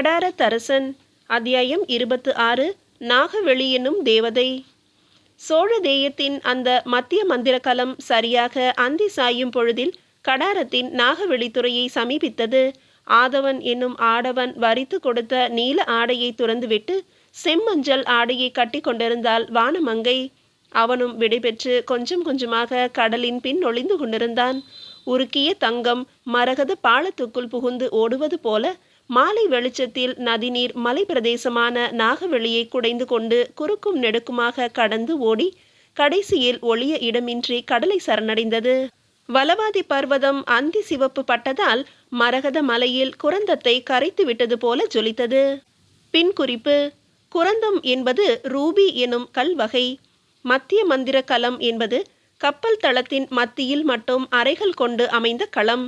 கடாரத்தரசன் அத்தியாயம் இருபத்து ஆறு நாகவெளி என்னும் தேவதை. சோழ தேயத்தின் அந்த மத்திய மந்திர கலம் சரியாக அந்தி சாயும் பொழுதில் கடாரத்தின் நாகவெளித்துறையை சமீபித்தது. ஆதவன் என்னும் ஆடவன் வரித்து கொடுத்த நீல ஆடையை துறந்துவிட்டு செம்மஞ்சள் ஆடையை கட்டி கொண்டிருந்தாள் வானமங்கை. அவனும் விடைபெற்று கொஞ்சம் கொஞ்சமாக கடலின் பின் ஒளிந்து கொண்டிருந்தான். உருக்கிய தங்கம் மரகத பாலத்துக்குள் புகுந்து ஓடுவது போல மாலை வெளிச்சத்தில் நதிநீர் மலை பிரதேசமான நாகவெளியை குடைந்து கொண்டு குறுக்கும் நெடுக்குமாக கடந்து ஓடி கடைசியில் ஒளிய இடமின்றி கடலை சரணடைந்தது. வலவாதி பர்வதம் அந்தி சிவப்பு பட்டதால் மரகத மலையில் குரந்தத்தை கரைத்து விட்டது போல ஜொலித்தது. பின் குறிப்பு குரந்தம் என்பது ரூபி எனும் கல்வகை மத்திய மந்திர கலம் என்பது கப்பல் தளத்தின் மத்தியில் மட்டும் அறைகள் கொண்டு அமைந்த களம்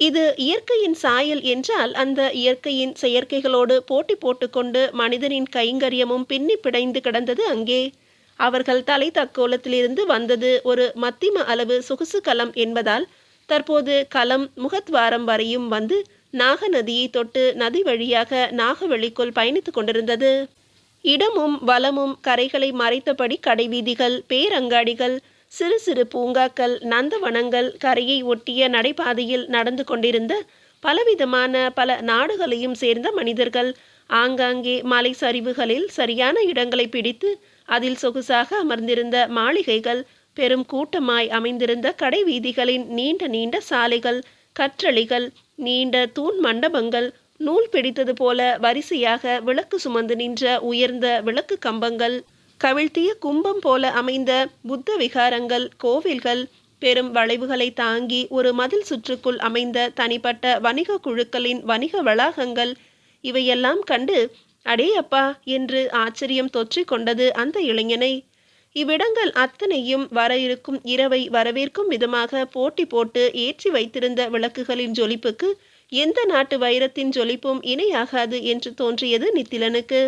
இது இயற்கையின் சாயல் என்றால் அந்த இயற்கையின் செயற்கைகளோடு போட்டி போட்டுக்கொண்டு மனிதனின் கைங்கரியமும் பின்னி பிடைந்து கிடந்தது அங்கே. அவர்கள் தலை தக்கோலத்திலிருந்து வந்தது ஒரு மத்திம அளவு சொகுசு கலம் என்பதால் தற்போது கலம் முகத்வாரம் வரையும் வந்து நாக நதியை தொட்டு நதி வழியாக நாகவெளிக்குள் பயணித்துக் கொண்டிருந்தது. இடமும் வளமும் கரைகளை மறைத்தபடி கடைவீதிகள் பேரங்காடிகள் சிறு சிறு பூங்காக்கள் நந்தவனங்கள் கரையை ஒட்டிய நடைபாதையில் நடந்து கொண்டிருந்த பலவிதமான பல நாடுகளையும் சேர்ந்த மனிதர்கள் ஆங்காங்கே மலை சரிவுகளில் சரியான இடங்களை பிடித்து அதில் சொகுசாக அமர்ந்திருந்த மாளிகைகள் பெரும் கூட்டமாய் அமைந்திருந்த கடை வீதிகளின் நீண்ட நீண்ட சாலைகள் கற்றளிகள் நீண்ட தூண் மண்டபங்கள் நூல் பிடித்தது போல வரிசையாக விளக்கு சுமந்து நின்ற உயர்ந்த விளக்கு கம்பங்கள் கவிழ்த்திய கும்பம் போல அமைந்த புத்த விகாரங்கள் கோவில்கள் பெரும் வளைவுகளை தாங்கி ஒரு மதில் சுற்றுக்குள் அமைந்த தனிப்பட்ட வணிக குழுக்களின் வணிக வளாகங்கள் இவையெல்லாம் கண்டு அடே அப்பா! என்று ஆச்சரியம் தொற்றிக் கொண்டது அந்த இளைஞனை. இவ்விடங்கள் அத்தனையும் வர இருக்கும் இரவை வரவேற்கும் விதமாக போட்டி போட்டு ஏற்றி வைத்திருந்த விளக்குகளின் ஜொலிப்புக்கு எந்த நாட்டு வைரத்தின் ஜொலிப்பும் இணையாகாது என்று தோன்றியது நித்திலனுக்கு.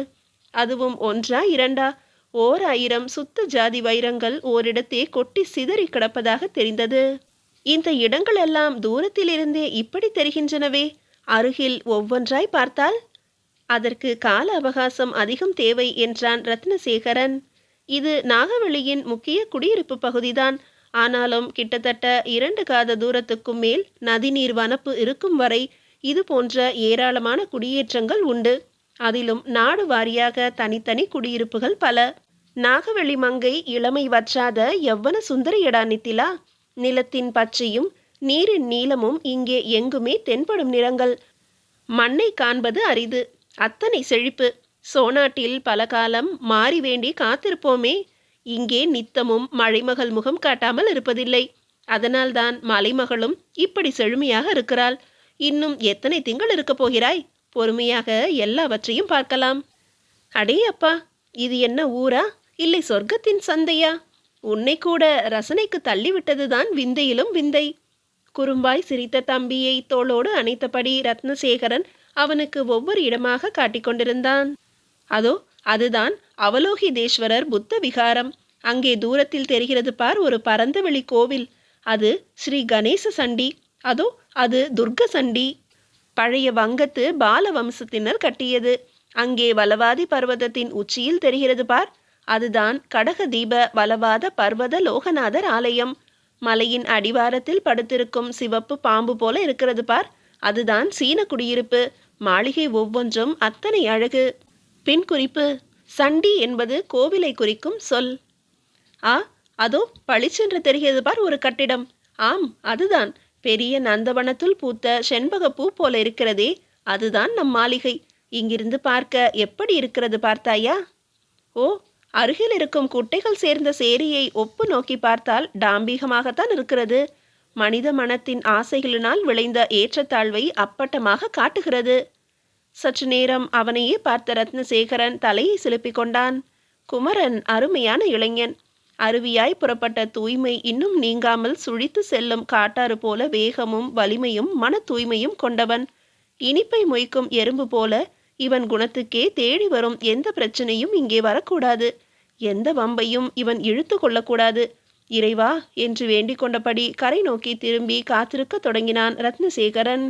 அதுவும் ஒன்றா இரண்டா? ஓர் ஆயிரம் சுத்த ஜாதி வைரங்கள் ஓரிடத்தே கொட்டி சிதறி கிடப்பதாக தெரிந்தது. இந்த இடங்களெல்லாம் தூரத்திலிருந்தே இப்படி தெரிகின்றனவே. அருகில் ஒவ்வொன்றாய் பார்த்தால் அதற்கு கால அவகாசம் அதிகம் தேவை என்றான் ரத்னசேகரன். இது நாகவெளியின் முக்கிய குடியிருப்பு பகுதிதான். ஆனாலும் கிட்டத்தட்ட இரண்டு காத தூரத்துக்கும் மேல் நதிநீர் வனப்பு இருக்கும் வரை இது போன்ற ஏராளமான குடியேற்றங்கள் உண்டு. அதிலும் நாடு வாரியாக தனித்தனி குடியிருப்புகள் பல. நாகவெளி மங்கை இளமை வற்றாத எவ்வன சுந்தரியடா நித்திலா. நிலத்தின் பச்சையும் நீரின் நீளமும் இங்கே எங்குமே தென்படும் நிறங்கள். மண்ணை காண்பது அரிது அத்தனை செழிப்பு. சோனாட்டில் பல காலம் மாறி வேண்டி காத்திருப்போமே. இங்கே நித்தமும் மழைமகள் முகம் காட்டாமல் இருப்பதில்லை. அதனால்தான் மலைமகளும் இப்படி செழுமையாக இருக்கிறாள். இன்னும் எத்தனை திங்கள் இருக்கப் போகிறாய்? பொறுமையாக எல்லாவற்றையும் பார்க்கலாம். அடே அப்பா இது என்ன ஊரா? இல்லை சொர்க்கத்தின் சந்தையா? உன்னை கூட ரசனைக்கு தள்ளிவிட்டதுதான் விந்தையிலும் விந்தை. குறும்பாய் சிரித்த தம்பியை தோளோடு அணைத்தபடி ரத்னசேகரன் அவனுக்கு ஒவ்வொரு இடமாக காட்டிக்கொண்டிருந்தான் அதோ அதுதான் அவலோகிதேஸ்வரர் புத்த விகாரம். அங்கே தூரத்தில் தெரிகிறது பார் ஒரு பரந்தவெளி கோவில். அது ஸ்ரீ கணேச சண்டி. அதோ அது துர்க சண்டி. பழைய வங்கத்து பால வம்சத்தினர் கட்டியது. அங்கே வலவாதி பர்வதத்தின் உச்சியில் தெரிகிறது பார் அதுதான் கடக தீப வலவாத பர்வத லோகநாதர் ஆலயம். மலையின் அடிவாரத்தில் படுத்திருக்கும் சிவப்பு பாம்பு போல இருக்கிறது பார். அதுதான் சீன குடியிருப்பு. மாளிகை ஒவ்வொன்றும் அத்தனை அழகு. பின் குறிப்பு சண்டி என்பது கோவிலை குறிக்கும் சொல். ஆ அதோ பளிச்சென்று தெரிகிறது பார் ஒரு கட்டிடம். ஆம் அதுதான். பெரிய நந்தவனத்துள் பூத்த செண்பகப்பூ போல இருக்கிறதே. அதுதான் நம் மாளிகை. இங்கிருந்து பார்க்க எப்படி இருக்கிறது பார்த்தாயா ஓ அருகில் இருக்கும் குட்டைகள் சேர்ந்த சேரியை ஒப்பு நோக்கி பார்த்தால் டாம்பீகமாகத்தான் இருக்கிறது. மனித மனத்தின் ஆசைகளினால் விளைந்த ஏற்றத்தாழ்வை அப்பட்டமாக காட்டுகிறது. சற்று நேரம் அவனையே பார்த்த ரத்னசேகரன் தலையை சிலுப்பிக் கொண்டான். குமரன் அருமையான இளைஞன். அருவியாய் புறப்பட்ட தூய்மை இன்னும் நீங்காமல் சுழித்து செல்லும் காட்டாறு போல வேகமும் வலிமையும் மன தூய்மையும் கொண்டவன். இனிப்பை மொய்க்கும் எறும்பு போல இவன் குணத்துக்கே தேடி வரும். எந்த பிரச்சனையும் இங்கே வரக்கூடாது. எந்த வம்பையும் இவன் இழுத்து கொள்ளக்கூடாது. இறைவா என்று வேண்டிக் கொண்டபடி கரை நோக்கி திரும்பி காத்திருக்க தொடங்கினான் ரத்னசேகரன்.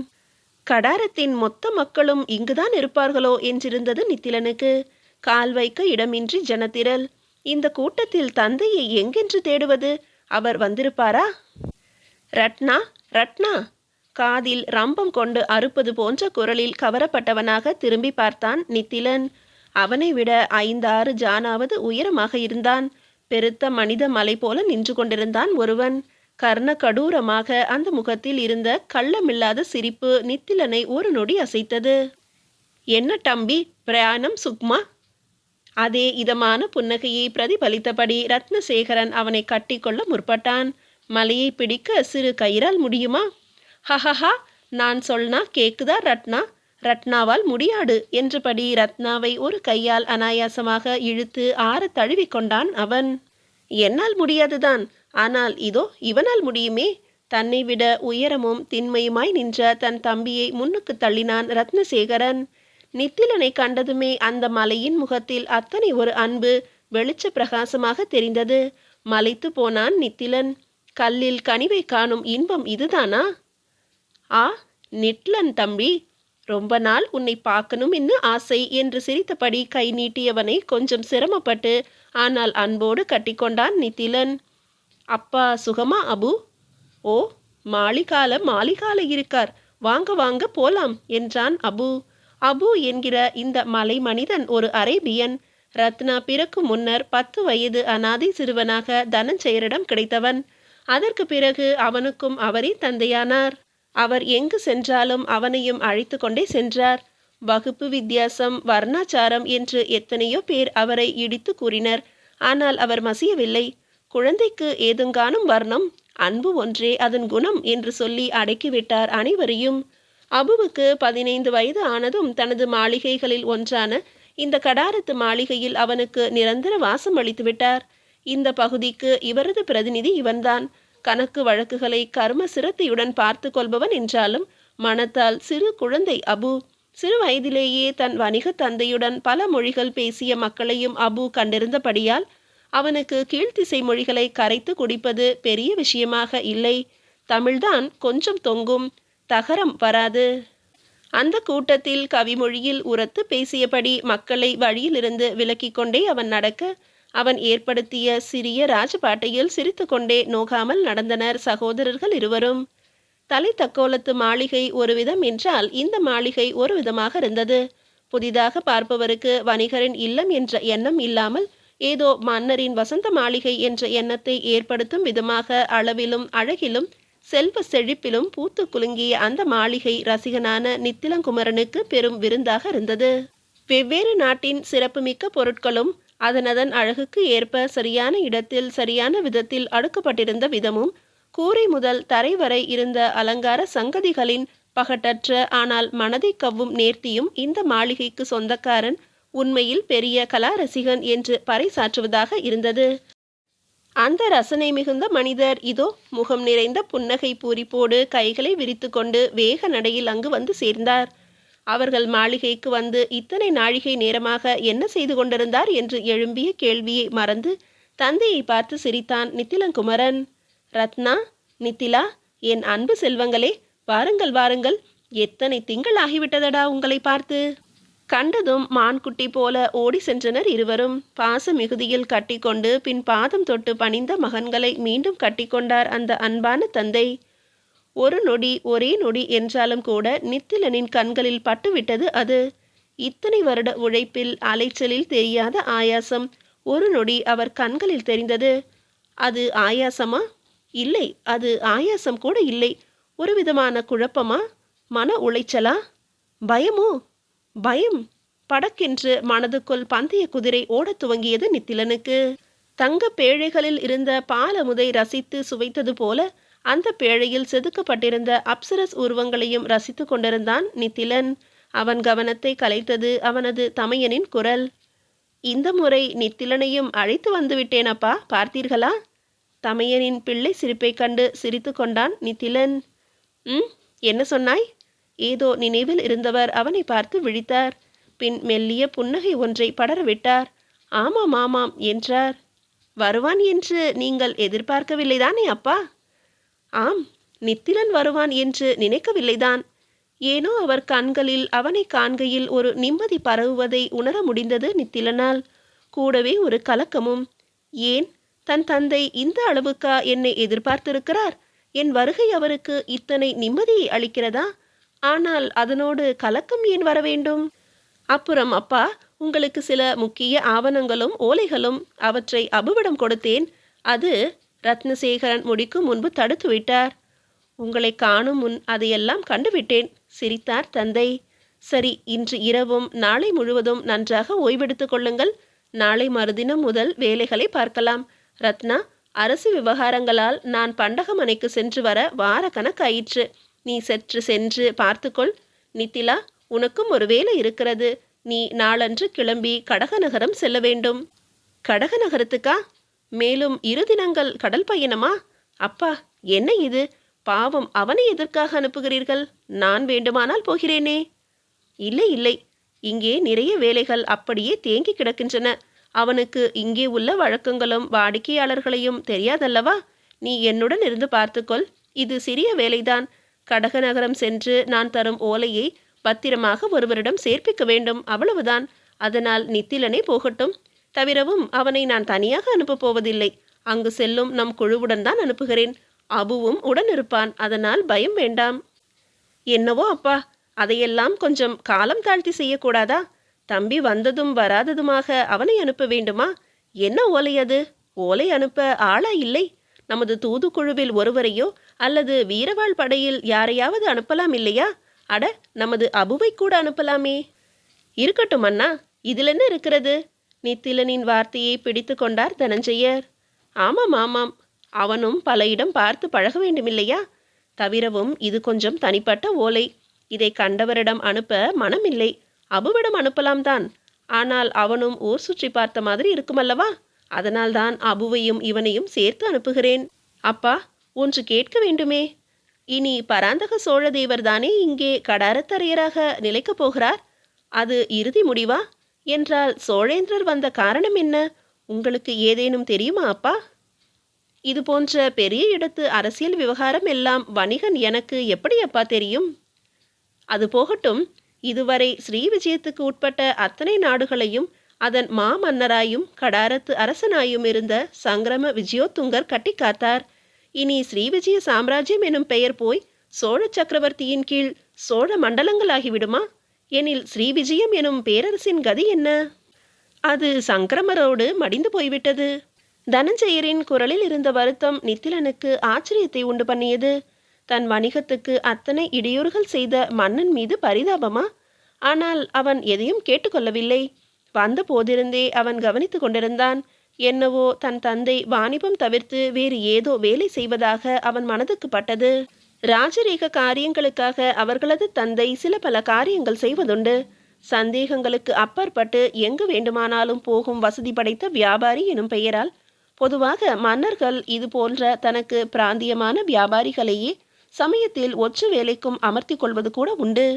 கடாரத்தின் மொத்த மக்களும் இங்குதான் இருப்பார்களோ என்றிருந்தது நித்திலனுக்கு. கால் வைக்க இடமின்றி ஜனத்திரள். இந்த கூட்டத்தில் தந்தையை எங்கென்று தேடுவது? அவர் வந்திருப்பாரா? ரட்னா ரட்னா! காதில் ரம்பம் கொண்டு அறுப்பது போன்ற குரலில் கவரப்பட்டவனாக திரும்பி பார்த்தான் நித்திலன். அவனை விட ஐந்தாறு ஜானாவது உயரமாக இருந்தான். பெருத்த மனித மலை போல நின்று கொண்டிருந்தான் ஒருவன். கர்ண கடூரமாக அந்த முகத்தில் இருந்த கள்ளமில்லாத சிரிப்பு நித்திலனை ஒரு நொடி அசைத்தது. என்ன தம்பி பிரயாணம் சுக்மா? அதே இதமான புன்னகையை பிரதிபலித்தபடி ரத்னசேகரன் அவனை கட்டிக்கொள்ள முற்பட்டான். மலையை பிடிக்க சிறு கயிறால் முடியுமா? ஹஹஹா நான் சொன்னா கேக்குதா ரத்னா ரத்னாவால் முடியாது என்றபடி ரத்னாவை ஒரு கையால் அனாயாசமாக இழுத்து ஆற தழுவிக்கொண்டான் அவன். என்னால் முடியாதுதான் ஆனால் இதோ இவனால் முடியுமே தன்னை விட உயரமும் திண்மையுமாய் நின்ற தன் தம்பியை முன்னுக்கு தள்ளினான் ரத்னசேகரன். நித்திலனை கண்டதுமே அந்த மலையின் முகத்தில் அத்தனை ஒரு அன்பு வெளிச்ச பிரகாசமாக தெரிந்தது. மலைத்து போனான் நித்திலன். கல்லில் கனிவை காணும் இன்பம் இதுதானா? ஆ நிட்லன் தம்பி ரொம்ப நாள் உன்னை பார்க்கணும் என்று ஆசை என்று சிரித்தபடி கை நீட்டியவனை கொஞ்சம் சிரமப்பட்டு ஆனால் அன்போடு கட்டிக்கொண்டான் நித்திலன் அப்பா சுகமா அபு? ஓ மாளிகால மாளிகால இருக்கார். வாங்க வாங்க போலாம் என்றான் அபு. அபு என்கிற இந்த மலை மனிதன் ஒரு அரேபியன். ரத்னா பிறக்கும் முன்னர் பத்து வயது அனாதை சிறுவனாக தனஞ்செயரிடம் கிடைத்தவன். அதற்கு பிறகு அவனுக்கும் அவரே தந்தையானார். அவர் எங்கு சென்றாலும் அவனையும் அழைத்து கொண்டே சென்றார். வகுப்பு வித்தியாசம் வர்ணாச்சாரம் என்று எத்தனையோ பேர் அவரை இடித்து கூறினர். ஆனால் அவர் மசியவில்லை. குழந்தைக்கு ஏதுங்கானும் வர்ணம் அன்பு ஒன்றே அதன் குணம் என்று சொல்லி அடக்கிவிட்டார் அனைவரையும். அபுவுக்கு பதினைந்து வயது ஆனதும் தனது மாளிகைகளில் ஒன்றான இந்த கடாரத்து மாளிகையில் அவனுக்கு நிரந்தர வாசம் அளித்துவிட்டார். இந்த பகுதிக்கு இவரது பிரதிநிதி இவன்தான். கணக்கு வழக்குகளை கர்ம சிரத்தையுடன் பார்த்து கொள்பவன் என்றாலும் மனத்தால் சிறு குழந்தை அபு. சிறு வயதிலேயே தன் வணிக தந்தையுடன் பல மொழிகள் பேசிய மக்களையும் அபு கண்டிருந்தபடியால் அவனுக்கு கீழ்த்திசை மொழிகளை கரைத்து குடிப்பது பெரிய விஷயமாக இல்லை. தமிழ்தான் கொஞ்சம் தொங்கும் தகரம் வராது. அந்த கூட்டத்தில் கவிமொழியில் உரத்து பேசியபடி மக்களை வழியிலிருந்து விலக்கிக் கொண்டே அவன் நடக்க அவன் ஏற்படுத்திய சிறிய ராஜபாட்டையில் சிரித்துக்கொண்டே நோகாமல் நடந்தனர் சகோதரர்கள் இருவரும். தலை தக்கோலத்து மாளிகை ஒரு விதம் என்றால் இந்த மாளிகை ஒரு விதமாக இருந்தது. புதிதாக பார்ப்பவருக்கு வணிகரின் இல்லம் என்ற எண்ணம் இல்லாமல் ஏதோ மன்னரின் வசந்த மாளிகை என்ற எண்ணத்தை ஏற்படுத்தும் விதமாக அளவிலும் அழகிலும் செல்வ செழிப்பிலும் பூத்து குலுங்கிய அந்த மாளிகை ரசிகனான நித்திலங்குமரனுக்கு பெரும் விருந்தாக இருந்தது. வெவ்வேறு நாட்டின் சிறப்புமிக்க பொருட்களும் அதனதன் அழகுக்கு ஏற்ப சரியான இடத்தில் சரியான விதத்தில் அடுக்கப்பட்டிருந்த விதமும் கூரை முதல் தரை வரை இருந்த அலங்கார சங்கதிகளின் பகட்டற்ற ஆனால் மனதை கவ்வும் நேர்த்தியும் இந்த மாளிகைக்கு சொந்தக்காரன் உண்மையில் பெரிய கலா ரசிகன் என்று பறைசாற்றுவதாக இருந்தது. அந்த ரசனை மிகுந்த மனிதர் இதோ முகம் நிறைந்த புன்னகை பூரிப்போடு கைகளை விரித்துக்கொண்டு வேக நடையில் அங்கு வந்து சேர்ந்தார். அவர்கள் மாளிகைக்கு வந்து இத்தனை நாழிகை நேரமாக என்ன செய்து கொண்டிருந்தார் என்று எழும்பிய கேள்வியை மறந்து தந்தையை பார்த்து சிரித்தான் நித்திலங்குமரன் ரத்னா நித்திலா என் அன்பு செல்வங்களே வாருங்கள் வாருங்கள். எத்தனை திங்கள் ஆகிவிட்டதடா உங்களை பார்த்து? கண்டதும் மான்குட்டி போல ஓடி சென்றனர் இருவரும். பாச மிகுதியில் கட்டிக்கொண்டு பின் பாதம் தொட்டு பணிந்த மகன்களை மீண்டும் கட்டிக்கொண்டார் அந்த அன்பான தந்தை. ஒரு நொடி ஒரே நொடி என்றாலும் கூட நித்திலனின் கண்களில் பட்டுவிட்டது அது. இத்தனை வருட உழைப்பில் அலைச்சலில் தெரியாத ஆயாசம் ஒரு நொடி அவர் கண்களில் தெரிந்தது. அது ஆயாசமா? இல்லை அது ஆயாசம் கூட இல்லை. ஒரு விதமான குழப்பமா? மன உளைச்சலா? பயமோ? பயம்? படக்கென்று மனதுக்குள் பந்தய குதிரை ஓடத் துவங்கியது நித்திலனுக்கு. தங்க பேழைகளில் இருந்த பாலமுதை ரசித்து சுவைத்தது போல அந்த பேழையில் செதுக்கப்பட்டிருந்த அப்சரஸ் உருவங்களையும் ரசித்து கொண்டிருந்தான் நித்திலன். அவன் கவனத்தை கலைத்தது அவனது தமையனின் குரல். இந்த முறை நித்திலனையும் அழைத்து வந்துவிட்டேன் அப்பா பார்த்தீர்களா? தமையனின் பிள்ளை சிரிப்பைக் கண்டு சிரித்து கொண்டான் நித்திலன். ம் என்ன சொன்னாய்? ஏதோ நினைவில் இருந்தவர் அவனை பார்த்து விழித்தார். பின் மெல்லிய புன்னகை ஒன்றை படரவிட்டார். ஆமாம் ஆமாம் என்றார். வருவான் என்று நீங்கள் எதிர்பார்க்கவில்லைதானே அப்பா? ஆம் நித்திலன் வருவான் என்று நினைக்கவில்லைதான். ஏனோ அவர் கண்களில் அவனை காண்கையில் ஒரு நிம்மதி பரவுவதை உணர முடிந்தது நித்திலனால். கூடவே ஒரு கலக்கமும். ஏன் தன் தந்தை இந்த அளவுக்கா என்னை எதிர்பார்த்திருக்கிறார்? என் வருகை அவருக்கு இத்தனை நிம்மதியை அளிக்கிறதா? ஆனால் அதனோடு கலக்கம் ஏன் வர வேண்டும்? அப்புறம் அப்பா உங்களுக்கு சில முக்கிய ஆவணங்களும் ஓலைகளும் அவற்றை அபுவிடம் கொடுத்தேன். அது ரத்னசேகரன் முடிக்கும் முன்பு தடுத்து விட்டார். உங்களை காணும் முன் அதையெல்லாம் கண்டுவிட்டேன் சிரித்தார் தந்தை. சரி இன்று இரவும் நாளை முழுவதும் நன்றாக ஓய்வெடுத்துக் கொள்ளுங்கள். நாளை மறுதினம் முதல் வேலைகளை பார்க்கலாம். ரத்னா அரசு விவகாரங்களால் நான் பண்டகமனைக்கு சென்று வர வார கணக்காயிற்று நீ சற்று சென்று பார்த்துக்கொள். நித்திலா உனக்கும் ஒரு வேலை இருக்கிறது. நீ நாளன்று கிளம்பி கடகநகரம் செல்ல வேண்டும். கடகநகரத்துக்கா? மேலும் இரு தினங்கள் கடல் பயணமா? அப்பா என்ன இது? பாவம் அவனை எதற்காக அனுப்புகிறீர்கள்? நான் வேண்டுமானால் போகிறேனே. இல்லை இல்லை. இங்கே நிறைய வேலைகள் அப்படியே தேங்கி கிடக்கின்றன. அவனுக்கு இங்கே உள்ள வழக்கங்களும் வாடிக்கையாளர்களையும் தெரியாதல்லவா? நீ என்னுடன் இருந்து பார்த்துக்கொள். இது சிறிய வேலைதான். கடக நகரம் சென்று நான் தரும் ஓலையை பத்திரமாக ஒருவரிடம் சேர்ப்பிக்க வேண்டும். அவ்வளவுதான். அதனால் நித்திலனே போகட்டும். தவிரவும் அவனை நான் தனியாக அனுப்பப் போவதில்லை. அங்கு செல்லும் நம் குழுவுடன் தான் அனுப்புகிறேன். அபுவும் உடன் இருப்பான் அதனால் பயம் வேண்டாம். என்னவோ அப்பா அதையெல்லாம் கொஞ்சம் காலம் தாழ்த்தி செய்யக்கூடாதா? தம்பி வந்ததும் வராததுமாக அவனை அனுப்ப வேண்டுமா? என்ன ஓலை அது? ஓலை அனுப்ப ஆளா இல்லை? நமது தூதுக்குழுவில் ஒருவரையோ அல்லது வீரவாள் படையில் யாரையாவது அனுப்பலாம் இல்லையா? அட நமது அபுவை கூட அனுப்பலாமே. இருக்கட்டும் அண்ணா. இதில் என்ன இருக்கிறது? நித்திலனின் வார்த்தையை பிடித்து கொண்டார் தனஞ்செயர். ஆமாம் ஆமாம். அவனும் பல இடம் பார்த்து பழக வேண்டுமில்லையா? தவிரவும் இது கொஞ்சம் தனிப்பட்ட ஓலை. இதை கண்டவரிடம் அனுப்ப மனமில்லை. அபுவிடம் அனுப்பலாம் தான். ஆனால் அவனும் ஊர் சுற்றி பார்த்த மாதிரி இருக்குமல்லவா? அதனால்தான் அபுவையும் இவனையும் சேர்த்து அனுப்புகிறேன். அப்பா ஒன்று கேட்க வேண்டுமே. இனி பராந்தக சோழதேவர் தானே இங்கே கடாரத்தரையராக நிலைக்கப் போகிறார்? அது இறுதி முடிவா? என்றால் சோழேந்திரர் வந்த காரணம் என்ன? உங்களுக்கு ஏதேனும் தெரியுமா அப்பா? இது போன்ற பெரிய இடத்து அரசியல் விவகாரம் எல்லாம் வணிகன் எனக்கு எப்படி அப்பா தெரியும்? அது போகட்டும். இதுவரை ஸ்ரீ விஜயத்துக்கு உட்பட்ட அத்தனை நாடுகளையும் அதன் மாமன்னராயும் கடாரத்து அரசனாயும் இருந்த சங்கிரம விஜயோத்துங்கர் கட்டி காத்தார். இனி ஸ்ரீ விஜய சாம்ராஜ்யம் எனும் பெயர் போய் சோழ சக்கரவர்த்தியின் கீழ் சோழ மண்டலங்களாகிவிடுமா எனில் ஸ்ரீ விஜயம் எனும் பேரரசின் கதி என்ன? அது சங்கிரமரோடு மடிந்து போய்விட்டது. தனஞ்செயரின் குரலில் இருந்த வருத்தம் நித்திலனுக்கு ஆச்சரியத்தை உண்டு பண்ணியது. தன் வணிகத்துக்கு அத்தனை இடையூறுகள் செய்த மன்னன் மீது பரிதாபமா? ஆனால் அவன் எதையும் கேட்டுக்கொள்ளவில்லை. வந்த போதிருந்தே அவன் கவனித்து கொண்டிருந்தான். என்னவோ தன் தந்தை வாணிபம் தவிர்த்து வேறு ஏதோ வேலை செய்வதாக அவன் மனதுக்கு பட்டது. ராஜரீக காரியங்களுக்காக அவர்களது தந்தை சில பல காரியங்கள் செய்வதுண்டு. சந்தேகங்களுக்கு அப்பாற்பட்டு எங்கு வேண்டுமானாலும் போகும் வசதி படைத்த வியாபாரி எனும் பெயரால் பொதுவாக மன்னர்கள் இது போன்ற தனக்கு பிராந்தியமான வியாபாரிகளையே சமயத்தில் ஒற்று வேலைக்கும் அமர்த்தி கொள்வது கூட உண்டு.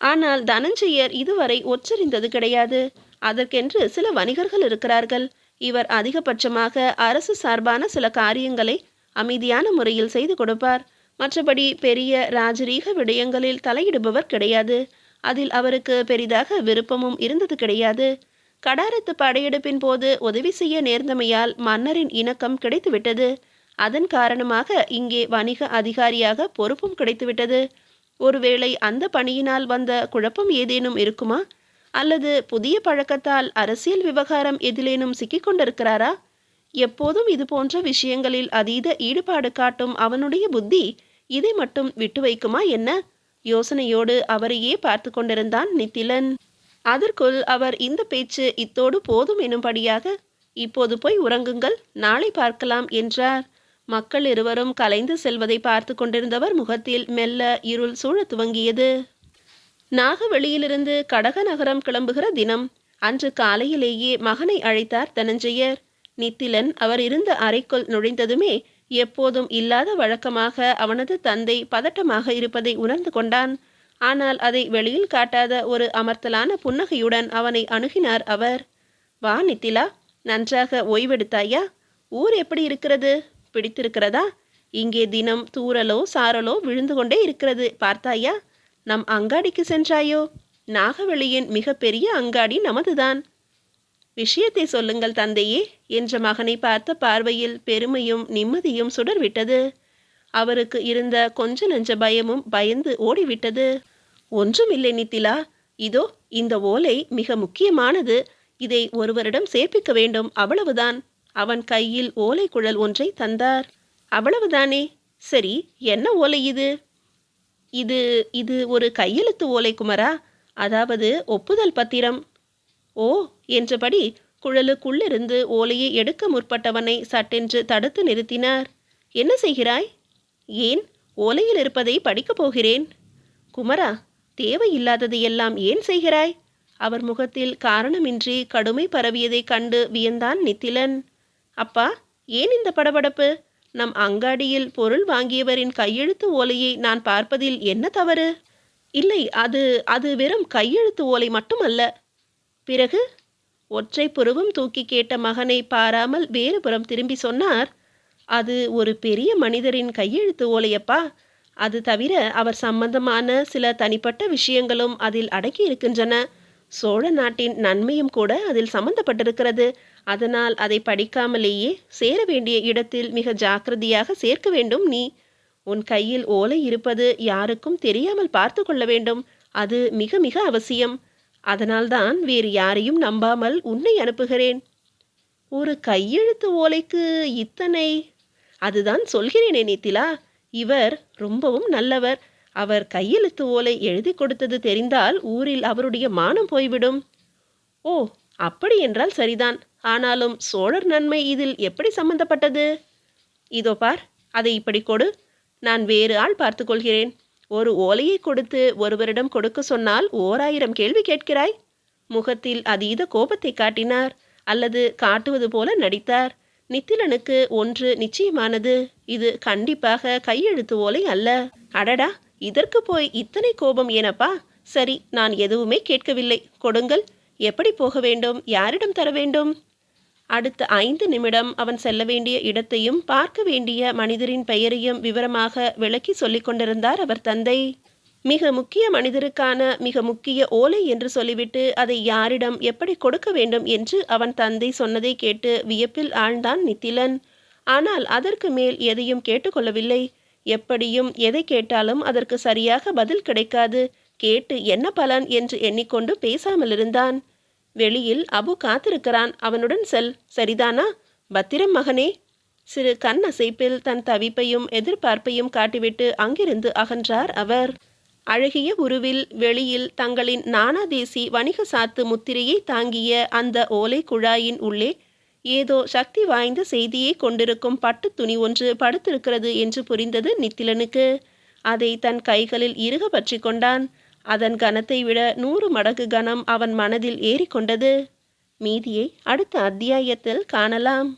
ஆனால் தனஞ்சயர் இதுவரை ஒற்றறிந்தது கிடையாது. அதற்கென்று சில வணிகர்கள் இருக்கிறார்கள். இவர் அதிகபட்சமாக அரசு சார்பான சில காரியங்களை அமைதியான முறையில் செய்து கொடுப்பார். மற்றபடி பெரிய ராஜரீக விடயங்களில் தலையிடுபவர் கிடையாது. அதில் அவருக்கு பெரிதாக விருப்பமும் இருந்தது கிடையாது. கடாரத்து படையெடுப்பின் போது உதவி செய்ய நேர்ந்தமையால் மன்னரின் இணக்கம் கிடைத்துவிட்டது. அதன் காரணமாக இங்கே வணிக அதிகாரியாக பொறுப்பும் கிடைத்துவிட்டது. ஒருவேளை அந்த பணியினால் வந்த குழப்பம் ஏதேனும் இருக்குமா? அல்லது புதிய பழக்கத்தால் அரசியல் விவகாரம் எதிலேனும் சிக்கிக் கொண்டிருக்கிறாரா எப்போதும் இது போன்ற விஷயங்களில் அதீத ஈடுபாடு காட்டும் அவனுடைய புத்தி இதை மட்டும் விட்டு வைக்குமா என்ன? யோசனையோடு அவரையே பார்த்து கொண்டிருந்தான் நித்திலன். அதற்குள் அவர் இந்த பேச்சு இத்தோடு போதும் எனும்படியாக இப்போது போய் உறங்குங்கள் நாளை பார்க்கலாம் என்றார். மக்கள் இருவரும் கலைந்து செல்வதை பார்த்து கொண்டிருந்தவர் முகத்தில் மெல்ல இருள் சூழத் துவங்கியது. நாகவெளியிலிருந்து கடக நகரம் கிளம்புகிற தினம் அன்று காலையிலேயே மகனை அழைத்தார் தனஞ்செயர். நித்திலன் அவர் இருந்த அறைக்குள் நுழைந்ததுமே எப்போதும் இல்லாத வழக்கமாக அவனது தந்தை பதட்டமாக இருப்பதை உணர்ந்து கொண்டான். ஆனால் அதை வெளியில் காட்டாத ஒரு அமர்த்தலான புன்னகையுடன் அவனை அணுகினார் அவர். வா நித்திலா நன்றாக ஓய்வெடுத்தாயா? ஊர் எப்படி இருக்கிறது? பிடித்திருக்கிறதா? இங்கே தினம் தூரலோ சாரலோ விழுந்து கொண்டே இருக்கிறது பார்த்தாயா? நம் அங்காடிக்கு சென்றாயோ? நாகவெளியின் மிகப்பெரிய அங்காடி நமதுதான். விஷயத்தை சொல்லுங்கள் தந்தையே என்ற மகனை பார்த்த பார்வையில் பெருமையும் நிம்மதியும் சுடர்விட்டது. அவருக்கு இருந்த கொஞ்ச நெஞ்ச பயமும் பயந்து ஓடிவிட்டது. ஒன்றுமில்லை நித்திலா இதோ இந்த ஓலை மிக முக்கியமானது. இதை ஒருவரிடம் சேர்ப்பிக்க வேண்டும் அவ்வளவுதான். அவன் கையில் ஓலை குழல் ஒன்றை தந்தார். அவ்வளவுதானே? சரி என்ன ஓலை இது? இது இது ஒரு கையெழுத்து ஓலை குமரா? அதாவது ஒப்புதல் பத்திரம். ஓ என்றபடி குழலுக்குள்ளிருந்து ஓலையை எடுக்க முற்பட்டவனை சட்டென்று தடுத்து நிறுத்தினார். என்ன செய்கிறாய்? ஏன் ஓலையில் இருப்பதை படிக்கப் போகிறேன். குமரா தேவையில்லாதது எல்லாம் ஏன் செய்கிறாய் அவர் முகத்தில் காரணமின்றி கடுமை பரவியதைக் கண்டு வியந்தான் நித்திலன். அப்பா ஏன் இந்த படபடப்பு? நம் அங்காடியில் பொருள் வாங்கியவரின் கையெழுத்து ஓலையை நான் பார்ப்பதில் என்ன தவறு? இல்லை அது அது வெறும் கையெழுத்து ஓலை மட்டுமல்ல. பிறகு ஒற்றை புருவம் தூக்கி கேட்ட மகனை பாராமல் வேறு புறம் திரும்பி சொன்னார் அது ஒரு பெரிய மனிதரின் கையெழுத்து ஓலையப்பா. அது தவிர அவர் சம்பந்தமான சில தனிப்பட்ட விஷயங்களும் அதில் அடக்கி இருக்கின்றன. சோழ நாட்டின் நன்மையும் கூட அதில் சம்பந்தப்பட்டிருக்கிறது. அதனால் அதை படிக்காமலேயே சேர வேண்டிய இடத்தில் மிக ஜாக்கிரதையாக சேர்க்க வேண்டும் நீ. உன் கையில் ஓலை இருப்பது யாருக்கும் தெரியாமல் பார்த்து கொள்ள வேண்டும். அது மிக மிக அவசியம். அதனால்தான் வேறு யாரையும் நம்பாமல் உன்னை அனுப்புகிறேன். ஒரு கையெழுத்து ஓலைக்கு இத்தனை? அதுதான் சொல்கிறேனே நித்திலா. இவர் ரொம்பவும் நல்லவர். அவர் கையெழுத்து ஓலை எழுதி கொடுத்தது தெரிந்தால் ஊரில் அவருடைய மானம் போய்விடும். ஓ அப்படி என்றால் சரிதான். ஆனாலும் சோழர் நன்மை இதில் எப்படி சம்பந்தப்பட்டது? இதோ பார் அதை இப்படி கொடு. நான் வேறு ஆள் பார்த்துக்கொள்கிறேன் ஒரு ஓலையை கொடுத்து ஒருவரிடம் கொடுக்க சொன்னால் ஓராயிரம் கேள்வி கேட்கிறாய்? முகத்தில் அதீத கோபத்தை காட்டினார். அல்லது காட்டுவது போல நடித்தார். நித்திலனுக்கு ஒன்று நிச்சயமானது. இது கண்டிப்பாக கையெழுத்து ஓலை அல்ல. அடடா இதற்கு போய் இத்தனை கோபம் ஏனப்பா? சரி நான் எதுவுமே கேட்கவில்லை. கொடுங்கள். எப்படி போக வேண்டும்? யாரிடம் தர வேண்டும்? அடுத்த ஐந்து நிமிடம் அவன் செல்ல வேண்டிய இடத்தையும் பார்க்க வேண்டிய மனிதரின் பெயரையும் விவரமாக விளக்கி சொல்லிக் கொண்டிருந்தார் அவர் தந்தை. மிக முக்கிய மனிதருக்கான மிக முக்கிய ஓலை என்று சொல்லிவிட்டு அதை யாரிடம் எப்படி கொடுக்க வேண்டும் என்று அவன் தந்தை சொன்னதை கேட்டு வியப்பில் ஆழ்ந்தான் நித்திலன். ஆனால் அதற்கு மேல் எதையும் கேட்டுக்கொள்ளவில்லை. எப்படியும் எதை கேட்டாலும் அதற்கு சரியாக பதில் கிடைக்காது. கேட்டு என்ன பலன் என்று எண்ணிக்கொண்டு பேசாமல் இருந்தான் வெளியில் அபு காத்திருக்கிறான். அவனுடன் செல். சரிதானா? பத்திரம் மகனே. சிறு கண் அசைப்பில் தன் தவிப்பையும் எதிர்பார்ப்பையும் காட்டிவிட்டு அங்கிருந்து அகன்றார் அவர். அழகிய உருவில் வெளியில் தங்களின் நானாதேசி வணிக சாத்து முத்திரையை தாங்கிய அந்த ஓலை குழாயின் உள்ளே ஏதோ சக்தி வாய்ந்த செய்தியை கொண்டிருக்கும் பட்டு துணி ஒன்று படுத்திருக்கிறது என்று புரிந்தது நித்திலனுக்கு. அதை தன் கைகளில் இறுக பற்றி கொண்டான். அதன் கனத்தை விட நூறு மடங்கு கனம் அவன் மனதில் ஏறிக்கொண்டது. மீதியை அடுத்த அத்தியாயத்தில் காணலாம்.